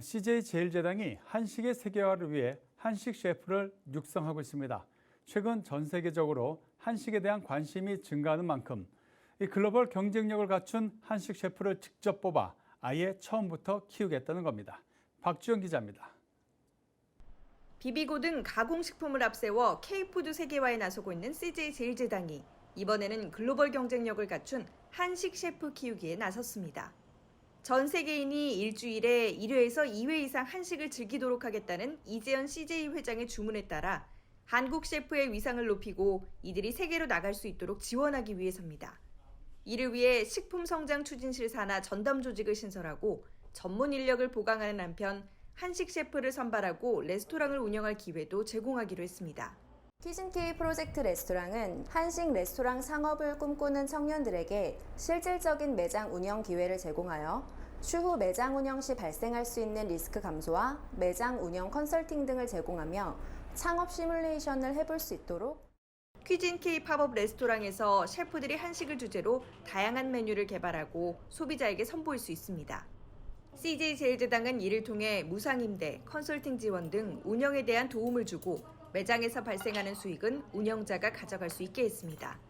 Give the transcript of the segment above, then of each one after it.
CJ 제일제당이 한식의 세계화를 위해 한식 셰프를 육성하고 있습니다. 최근 전 세계적으로 한식에 대한 관심이 증가하는 만큼 이 글로벌 경쟁력을 갖춘 한식 셰프를 직접 뽑아 아예 처음부터 키우겠다는 겁니다. 박주영 기자입니다. 비비고 등 가공식품을 앞세워 K푸드 세계화에 나서고 있는 CJ 제일제당이 이번에는 글로벌 경쟁력을 갖춘 한식 셰프 키우기에 나섰습니다. 전 세계인이 일주일에 1회에서 2회 이상 한식을 즐기도록 하겠다는 이재현 CJ 회장의 주문에 따라 한국 셰프의 위상을 높이고 이들이 세계로 나갈 수 있도록 지원하기 위해서입니다. 이를 위해 식품성장추진실 산하 전담 조직을 신설하고 전문 인력을 보강하는 한편 한식 셰프를 선발하고 레스토랑을 운영할 기회도 제공하기로 했습니다. 키즈케이 프로젝트 레스토랑은 한식 레스토랑 상업을 꿈꾸는 청년들에게 실질적인 매장 운영 기회를 제공하여 추후 매장 운영 시 발생할 수 있는 리스크 감소와 매장 운영 컨설팅 등을 제공하며 창업 시뮬레이션을 해볼 수 있도록 퀴진 K 팝업 레스토랑에서 셰프들이 한식을 주제로 다양한 메뉴를 개발하고 소비자에게 선보일 수 있습니다. CJ 제일제당은 이를 통해 무상임대, 컨설팅 지원 등 운영에 대한 도움을 주고 매장에서 발생하는 수익은 운영자가 가져갈 수 있게 했습니다.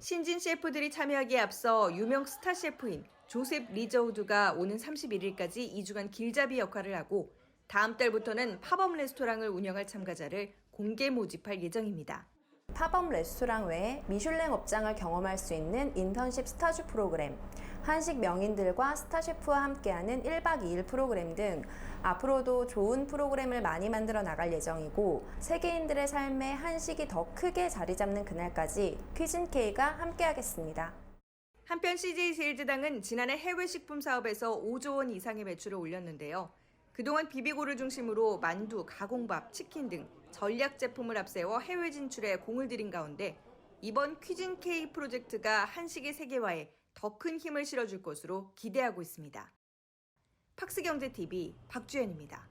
신진 셰프들이 참여하기에 앞서 유명 스타 셰프인 조셉 리저우드가 오는 31일까지 2주간 길잡이 역할을 하고 다음 달부터는 팝업 레스토랑을 운영할 참가자를 공개 모집할 예정입니다. 팝업 레스토랑 외에 미슐랭 업장을 경험할 수 있는 인턴십 스타주 프로그램, 한식 명인들과 스타 셰프와 함께하는 1박 2일 프로그램 등 앞으로도 좋은 프로그램을 많이 만들어 나갈 예정이고 세계인들의 삶에 한식이 더 크게 자리 잡는 그날까지 퀴즌케이가 함께하겠습니다. 한편 CJ 제일제당은 지난해 해외 식품 사업에서 5조 원 이상의 매출을 올렸는데요. 그동안 비비고를 중심으로 만두, 가공밥, 치킨 등 전략 제품을 앞세워 해외 진출에 공을 들인 가운데 이번 퀴진 K 프로젝트가 한식의 세계화에 더 큰 힘을 실어줄 것으로 기대하고 있습니다. 팍스경제TV 박주연입니다.